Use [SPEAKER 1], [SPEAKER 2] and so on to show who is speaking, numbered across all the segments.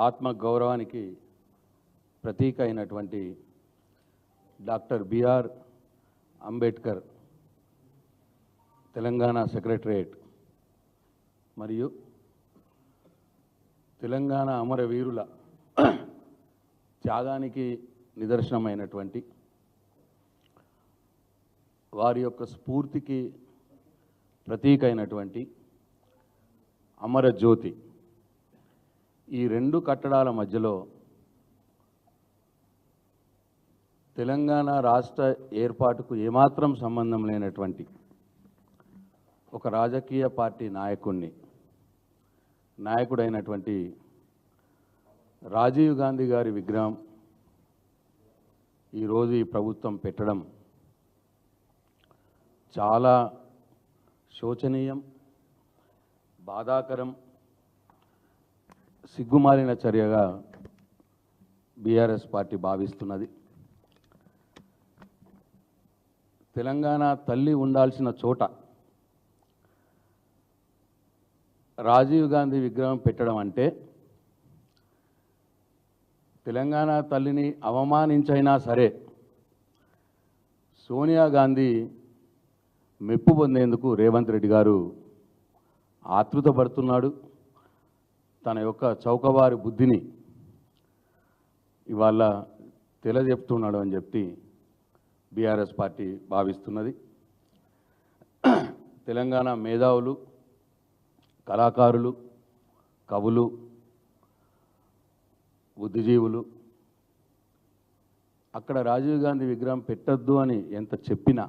[SPEAKER 1] ఆత్మ గౌరవానికి ప్రతీక అయినటువంటి doctor B R Ambedkar Telangana secretariat మరియు తెలంగాణ అమరవీరుల త్యాగానికి నిదర్శనమైనటువంటి వారి యొక్క స్ఫూర్తికి ప్రతీక అయినటువంటి అమరజ్యోతి ఈ రెండు కట్టడాల మధ్యలో తెలంగాణ రాష్ట్ర ఏర్పాటుకు ఏమాత్రం సంబంధం లేనటువంటి ఒక రాజకీయ పార్టీ నాయకుణ్ణి నాయకుడైనటువంటి రాజీవ్ గాంధీ గారి విగ్రహం ఈరోజు ఈ ప్రభుత్వం పెట్టడం చాలా శోచనీయం బాధాకరం. సిగ్గుమాలిన చర్యగా బీఆర్ఎస్ పార్టీ భావిస్తున్నది. తెలంగాణ తల్లి ఉండాల్సిన చోట రాజీవ్ గాంధీ విగ్రహం పెట్టడం అంటే తెలంగాణ తల్లిని అవమానించైనా సరే సోనియా గాంధీ మెప్పు పొందేందుకు రేవంత్ రెడ్డి గారు ఆతృతపడుతున్నాడు తన యొక్క చౌకవారి బుద్ధిని ఇవాళ తెలియజెప్తున్నాడు అని చెప్పి బీఆర్ఎస్ పార్టీ భావిస్తున్నది. తెలంగాణ మేధావులు కళాకారులు కవులు బుద్ధిజీవులు అక్కడ రాజీవ్ గాంధీ విగ్రహం పెట్టద్దు అని ఎంత చెప్పినా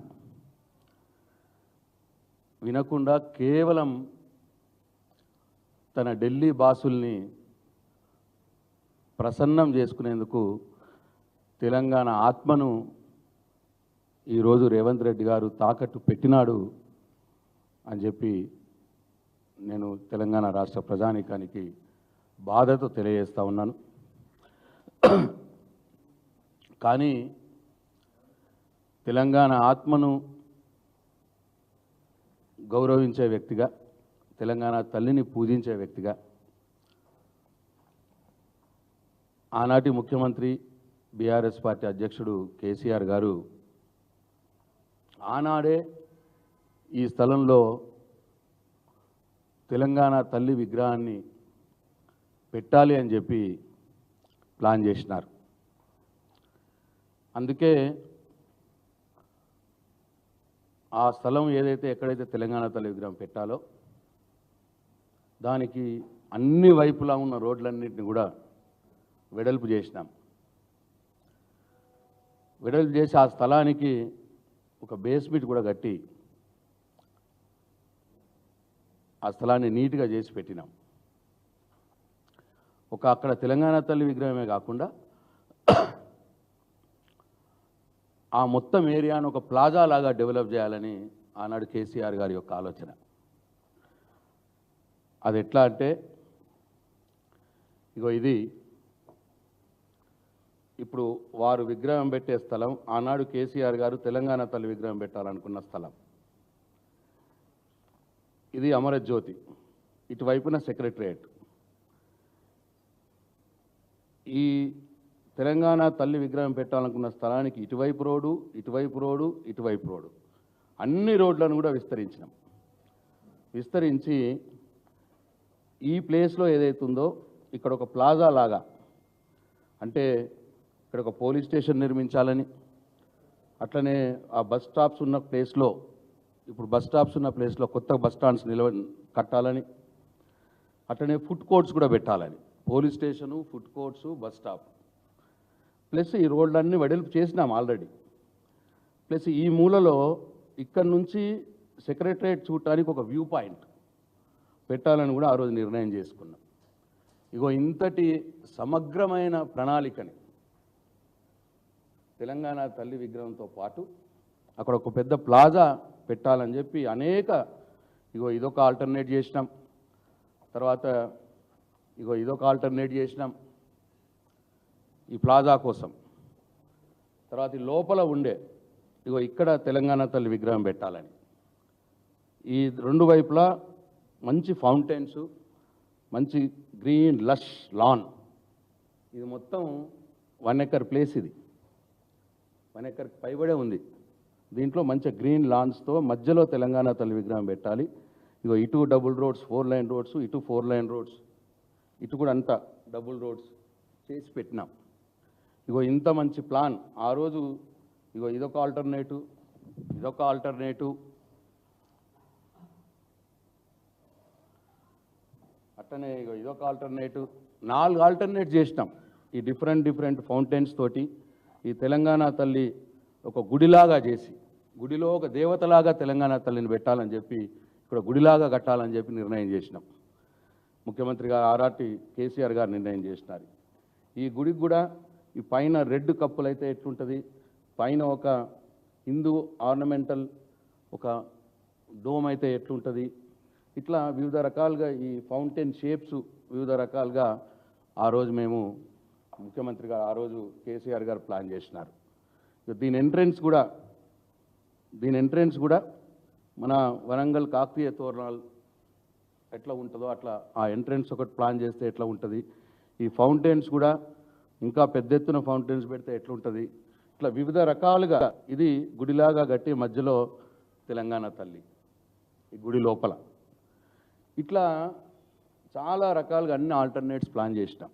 [SPEAKER 1] వినకుండా కేవలం తన ఢిల్లీ బాసుల్ని ప్రసన్నం చేసుకునేందుకు తెలంగాణ ఆత్మను ఈరోజు రేవంత్ రెడ్డి గారు తాకట్టు పెట్టినాడు అని చెప్పి నేను తెలంగాణ రాష్ట్ర ప్రజానీకానికి బాధతో తెలియజేస్తూ ఉన్నాను. కానీ తెలంగాణ ఆత్మను గౌరవించే వ్యక్తిగా తెలంగాణ తల్లిని పూజించే వ్యక్తిగా ఆనాటి ముఖ్యమంత్రి బీఆర్ఎస్ పార్టీ అధ్యక్షుడు కేసీఆర్ గారు ఆనాడే ఈ స్థలంలో తెలంగాణ తల్లి విగ్రహాన్ని పెట్టాలి అని చెప్పి ప్లాన్ చేసినారు. అందుకే ఆ స్థలం ఏదైతే ఎక్కడైతే తెలంగాణ తల్లి విగ్రహం పెట్టాలో దానికి అన్ని వైపులా ఉన్న రోడ్లన్నింటినీ కూడా వెడల్పు చేసినాం. వెడల్పు చేసి ఆ స్థలానికి ఒక బేస్మెంట్ కూడా కట్టి ఆ స్థలాన్ని నీట్గా చేసి పెట్టినాం. ఒక అక్కడ తెలంగాణ తల్లి విగ్రహమే కాకుండా ఆ మొత్తం ఏరియాను ఒక ప్లాజా లాగా డెవలప్ చేయాలని ఆనాడు కేసీఆర్ గారి యొక్క ఆలోచన. అది ఎట్లా అంటే ఇగో ఇది. ఇప్పుడు వారు విగ్రహం పెట్టే స్థలం ఆనాడు కేసీఆర్ గారు తెలంగాణ తల్లి విగ్రహం పెట్టాలనుకున్న స్థలం. ఇది అమరజ్యోతి ఇటువైపున సెక్రటరియట్ ఈ తెలంగాణ తల్లి విగ్రహం పెట్టాలనుకున్న స్థలానికి ఇటువైపు రోడ్డు ఇటువైపు రోడ్డు ఇటువైపు రోడ్డు. అన్ని రోడ్లను కూడా విస్తరించినాం. విస్తరించి ఈ ప్లేస్లో ఏదైతుందో ఇక్కడ ఒక ప్లాజా లాగా అంటే ఇక్కడ ఒక పోలీస్ స్టేషన్ నిర్మించాలని అట్లనే ఆ బస్ స్టాప్స్ ఉన్న ప్లేస్లో ఇప్పుడు బస్ స్టాప్స్ ఉన్న ప్లేస్లో కొత్త బస్ స్టాండ్స్ నిలవ కట్టాలని అట్లనే ఫుడ్ కోర్ట్స్ కూడా పెట్టాలని police station food courts bus stop. Plus ఈ రోడ్లన్నీ వెడల్పు చేసినాం ఆల్రెడీ. ప్లస్ ఈ మూలలో ఇక్కడ నుంచి సెక్రటరేట్ చూడటానికి ఒక వ్యూ పాయింట్. పెట్టాలని కూడా ఆ రోజు నిర్ణయం చేసుకున్నాం. ఇగో ఇంతటి సమగ్రమైన ప్రణాళికని తెలంగాణ తల్లి విగ్రహంతో పాటు అక్కడ ఒక పెద్ద ప్లాజా పెట్టాలని చెప్పి అనేక ఇగో ఇదొక ఆల్టర్నేట్ చేసినాం. తర్వాత ఇగో ఇదొక ఆల్టర్నేట్ చేసినాం ఈ ప్లాజా కోసం. తర్వాత ఈ లోపల ఉండే ఇగో ఇక్కడ తెలంగాణ తల్లి విగ్రహం పెట్టాలని. ఈ రెండు వైపులా మంచి ఫౌంటైన్స్ మంచి గ్రీన్ లష్ లాన్. ఇది మొత్తం వన్ ఎకర్ ప్లేస్ ఇది. వన్ ఎకర్ పైబడే ఉంది. దీంట్లో మంచి గ్రీన్ లాన్స్తో మధ్యలో తెలంగాణ తల్లి విగ్రహం పెట్టాలి. ఇగో ఇటు double roads four lane roads ఇటు ఫోర్ లైన్ రోడ్స్ ఇటు కూడా అంతా డబుల్ రోడ్స్ చేసి పెట్టినాం. ఇగో ఇంత మంచి ప్లాన్. ఆ రోజు ఇగో ఇదొక ఆల్టర్నేటివ్ ఇదొక ఆల్టర్నేటివ్ అట్టనే ఇదొక ఆల్టర్నేటివ్ నాలుగు ఆల్టర్నేట్ చేసినాం. ఈ డిఫరెంట్ డిఫరెంట్ ఫౌంటైన్స్ తోటి ఈ తెలంగాణ తల్లి ఒక గుడిలాగా చేసి గుడిలో ఒక దేవతలాగా తెలంగాణ తల్లిని పెట్టాలని చెప్పి ఇక్కడ గుడిలాగా కట్టాలని చెప్పి నిర్ణయం చేసినాం. ముఖ్యమంత్రి గారు ఆర్ఆర్టీ కేసీఆర్ గారు నిర్ణయం చేసినారు. ఈ గుడికి కూడా ఈ పైన రెడ్ కప్పులు అయితే ఎట్లుంటుంది? పైన ఒక హిందూ ఆర్నమెంటల్ ఒక డోమ్ అయితే ఎట్లుంటుంది? ఇట్లా వివిధ రకాలుగా ఈ ఫౌంటైన్ షేప్స్ వివిధ రకాలుగా ఆ రోజు మేము ముఖ్యమంత్రి గారు ఆ రోజు కేసీఆర్ గారు ప్లాన్ చేసినారు. దీని ఎంట్రెన్స్ కూడా దీని ఎంట్రెన్స్ కూడా మన వరంగల్ కాకతీయ తోరణాలు ఎట్లా ఉంటుందో అట్లా ఆ ఎంట్రెన్స్ ఒకటి ప్లాన్ చేస్తే ఎట్లా ఉంటుంది. ఈ ఫౌంటైన్స్ కూడా ఇంకా పెద్ద ఎత్తున ఫౌంటైన్స్ పెడితే ఎట్లా ఉంటుంది ఇట్లా వివిధ రకాలుగా ఇది గుడిలాగా కట్టి మధ్యలో తెలంగాణ తల్లి ఈ గుడి లోపల. ఇట్లా చాలా రకాలుగా అన్ని ఆల్టర్నేట్స్ ప్లాన్ చేసినాం.